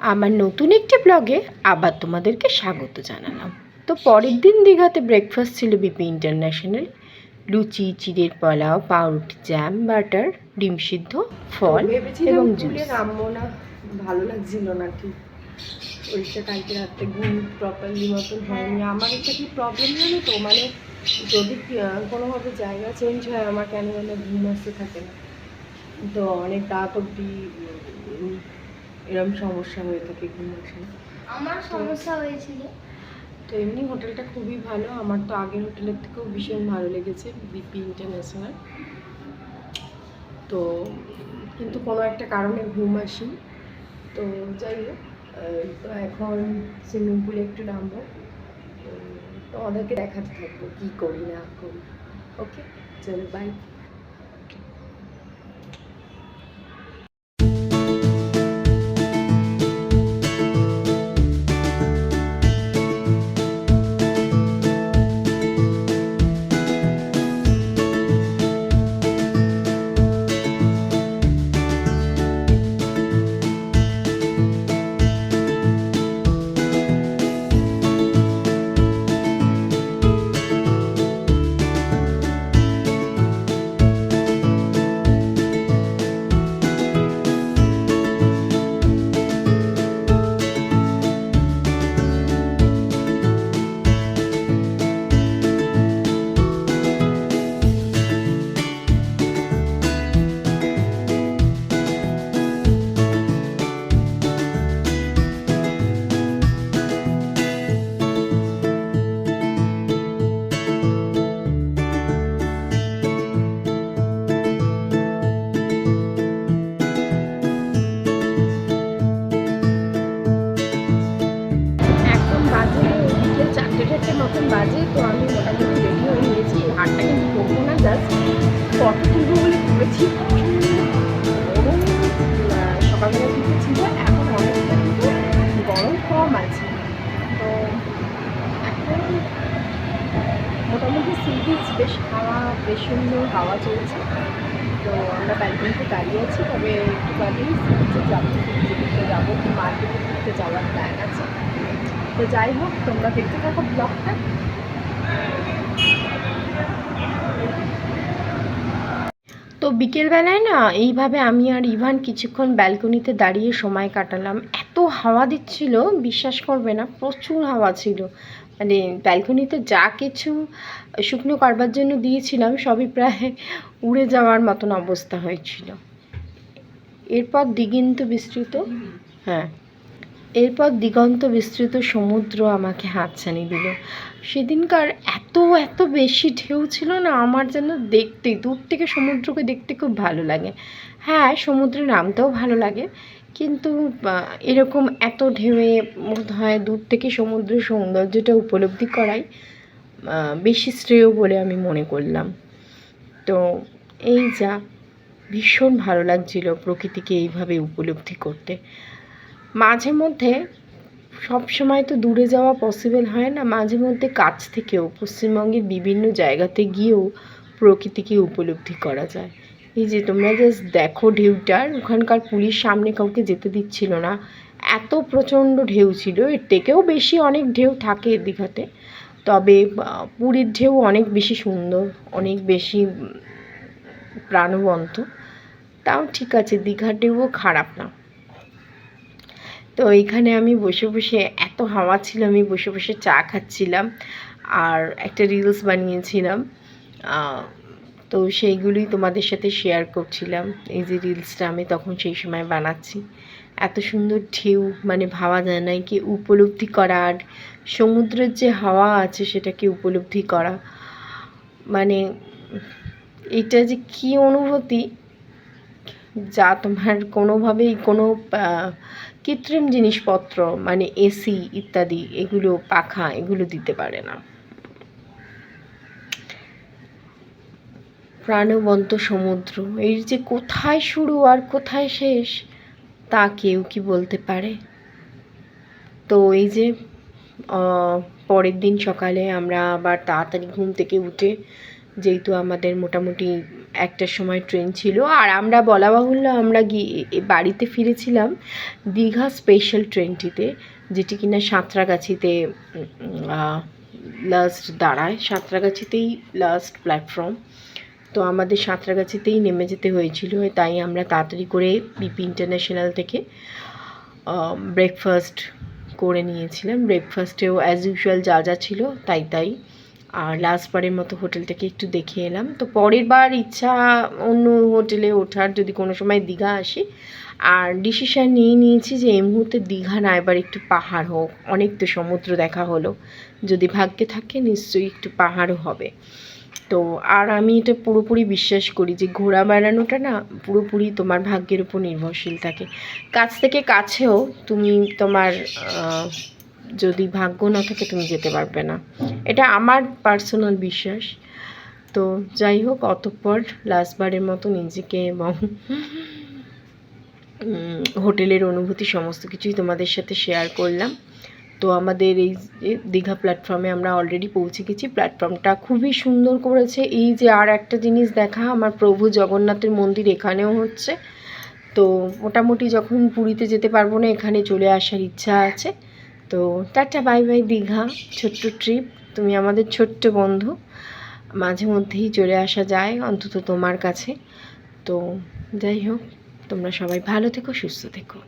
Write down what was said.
আমার নতুন একটি ব্লগে আবার তোমাদেরকে স্বাগত জানালাম। তো পরের দিন দীঘাতে ব্রেকফাস্ট ছিল বিপি ইন্টারন্যাশনাল লুচি চিড়ের পোলাও পাউরুটি জ্যাম বাটার ডিম সিদ্ধ ফল এবং জুস ভালো লাগছিল না ঠিক। ওইটা কালকে রাত্রে ঘুম প্রপারলি মতন হয়নি। আমার একটা কি প্রবলেম জানো তো? মানে যদি কোনোভাবে জায়গা চেঞ্জ হয় আমার কেন যেন ঘুম আসতে থাকে না। তো অনেক রাত অবধি এরম সমস্যা হয়ে থাকে ঘুম আসে না। আমার সমস্যা হয়েছিল। তো এমনি হোটেলটা খুবই ভালো। আমার তো আগের হোটেলের থেকেও ভীষণ ভালো লেগেছে বিপি ইন্টারন্যাশনাল। তো কিন্তু কোনো একটা কারণে ঘুম আসি তো যাই হোক তো এখন সুইমিং পুলে একটু নামবো। তো ওদেরকে দেখাতে থাকব কী করি না করি। ওকে চলো বাই চারটে মতন বাজে, তো আমি মোটামুটি রেডি হয়ে নিয়েছি। হাটটা কিন্তু করব না জাস্ট ফটো তুলবো বলে গরম, সকালবেলা দিকে ছিল এখন অনেকটা কিন্তু গরম কম আছে। তো এখন মোটামুটি সি বিচ বেশ হাওয়া, বেশ সুন্দর হাওয়া চলছে। তো আমরা ব্যালকনিতে দাঁড়িয়ে আছি, তবে একটু বাদেই সি বিচে যাব ঘুরতে যাব মার্কেটে ঘুরতে যাওয়ার প্ল্যান আছে। তো যাই হোক, তোমরা দেখতে থাকো ব্লগটা। তো বিকেলবেলায় না, এইভাবে আমি আর ইভান কিছুক্ষণ ব্যালকনিতে দাঁড়িয়ে সময় কাটালাম। এত হাওয়া দিচ্ছিল, বিশ্বাস করবে না, প্রচুর হাওয়া ছিল। মানে ব্যালকনিতে যা কিছু শুকনো করবার জন্য দিয়েছিলাম, সবই প্রায় উড়ে যাওয়ার মতন অবস্থা হয়েছিল। এরপর দিগন্ত বিস্তৃত। হ্যাঁ। এরপর দিগন্ত বিস্তৃত সমুদ্র আমাকে হাতছানি দিল। সেদিনকার এত এত বেশি ঢেউ ছিল না, আমার যেন দেখতে, দূর থেকে সমুদ্রকে দেখতে খুব ভালো লাগে। হ্যাঁ সমুদ্রে নামতেও ভালো লাগে, কিন্তু এরকম এত ঢেউয়ে হয় দূর থেকে সমুদ্রের সৌন্দর্যটা উপলব্ধি করাই বেশি শ্রেয় বলে আমি মনে করলাম। তো, এই যা, ভীষণ ভালো লাগছিল প্রকৃতিকে এইভাবে উপলব্ধি করতে। মাঝে মধ্যে সব সময় তো দূরে যাওয়া পসিবল হয় না মাঝে মধ্যে কাছ থেকেও, পশ্চিমবঙ্গের বিভিন্ন জায়গাতে গিয়েও প্রকৃতিকে উপলব্ধি করা যায়। এই যে তোমরা জাস্ট দেখো ঢেউটার ওখানকার পুলিশ সামনে কাউকে যেতে দিচ্ছিল না। এত প্রচণ্ড ঢেউ ছিল, এর থেকেও বেশি অনেক ঢেউ থাকে দীঘাতে। তবে পুরীর ঢেউ অনেক বেশি সুন্দর, অনেক বেশি প্রাণবন্ত। তাও ঠিক আছে, দীঘার ঢেউও খারাপ না। তো এইখানে আমি বসে বসে এত হাওয়া ছিল, আমি বসে বসে চা খাচ্ছিলাম আর একটা রিলস বানিয়েছিলাম। তো সেইগুলোই তোমাদের সাথে শেয়ার করছিলাম। এই যে রিলসটা আমি তখন সেই সময় বানাচ্ছি। এত সুন্দর ঢেউ মানে ভাবা যায় না, কি উপলব্ধি করা আর সমুদ্রের যে হাওয়া আছে সেটাকে উপলব্ধি করা। মানে এটা যে কী অনুভূতি যা তোমার কোনোভাবেই কোনো কৃত্রিম জিনিসপত্র মানে এসি ইত্যাদি, এগুলো পাখা, এগুলো দিতে পারে না। প্রাণবন্ত সমুদ্র, এর যে কোথায় শুরু আর কোথায় শেষ, তা কেউ কি বলতে পারে? তো এই যে পরের দিন সকালে আমরা আবার তাড়াতাড়ি ঘুম থেকে উঠে, যেহেতু আমাদের মোটামুটি একটার সময় ট্রেন ছিল আর আমরা বলা বাহুল্য আমরা গিয়ে বাড়িতে ফিরেছিলাম দীঘা স্পেশাল ট্রেনটিতে, যেটি কিনা সাঁতরাগাছিতে লাস্ট দাঁড়ায়। সাঁতরাগাছিতেই লাস্ট প্ল্যাটফর্ম তো আমাদের সাঁতরাগাছিতেই নেমে যেতে হয়েছিল, তাই আমরা তাড়াতাড়ি করে বিপি ইন্টারন্যাশনাল থেকে ব্রেকফাস্ট করে নিয়েছিলাম। ব্রেকফাস্টেও অ্যাজ ইউজুয়াল যা যা ছিল তাই তাই। আর লাস্টবারের মতো হোটেলটাকে একটু দেখে এলাম। তো পরের বার ইচ্ছা অন্য হোটেলে ওঠার যদি কোনো সময় দীঘা আসি, আর ডিসিশান নিয়ে নিয়েছি যে এই মুহূর্তে দীঘা না, এবার একটু পাহাড় হোক। অনেক তো সমুদ্র দেখা হলো। যদি ভাগ্যে থাকে, নিশ্চয়ই একটু পাহাড়ও হবে। তো আর আমি এটা পুরোপুরি বিশ্বাস করি যে ঘোরা বেড়ানোটা না, পুরোপুরি তোমার ভাগ্যের উপর নির্ভরশীল থাকে। কাছ থেকে কাছেও তুমি তোমার যদি ভাগ্য না থাকে তুমি যেতে পারবে না। এটা আমার পার্সোনাল বিশ্বাস। তো যাই হোক, অতঃপর লাস্টবারের মতো নিজেকে এবং হোটেলের অনুভূতি সমস্ত কিছুই তোমাদের সাথে শেয়ার করলাম। তো আমাদের এই দীঘা প্ল্যাটফর্মে আমরা অলরেডি পৌঁছে গেছি। প্ল্যাটফর্মটা খুবই সুন্দর করেছে। এই যে আর একটা জিনিস দেখা, আমার প্রভু জগন্নাথের মন্দির এখানেও হচ্ছে। তো মোটামুটি যখন পুরীতে যেতে পারব না, এখানে চলে আসার ইচ্ছা আছে। তো টাটা, বাই বাই, দীঘা, ছোট্ট ট্রিপ। তুমি আমাদের ছোট্ট বন্ধু। মাঝে মধ্যেই চলে আসা যায়, অন্তত তোমার কাছে। তো যাই হোক, তোমরা সবাই ভালো থেকো, সুস্থ থেকো।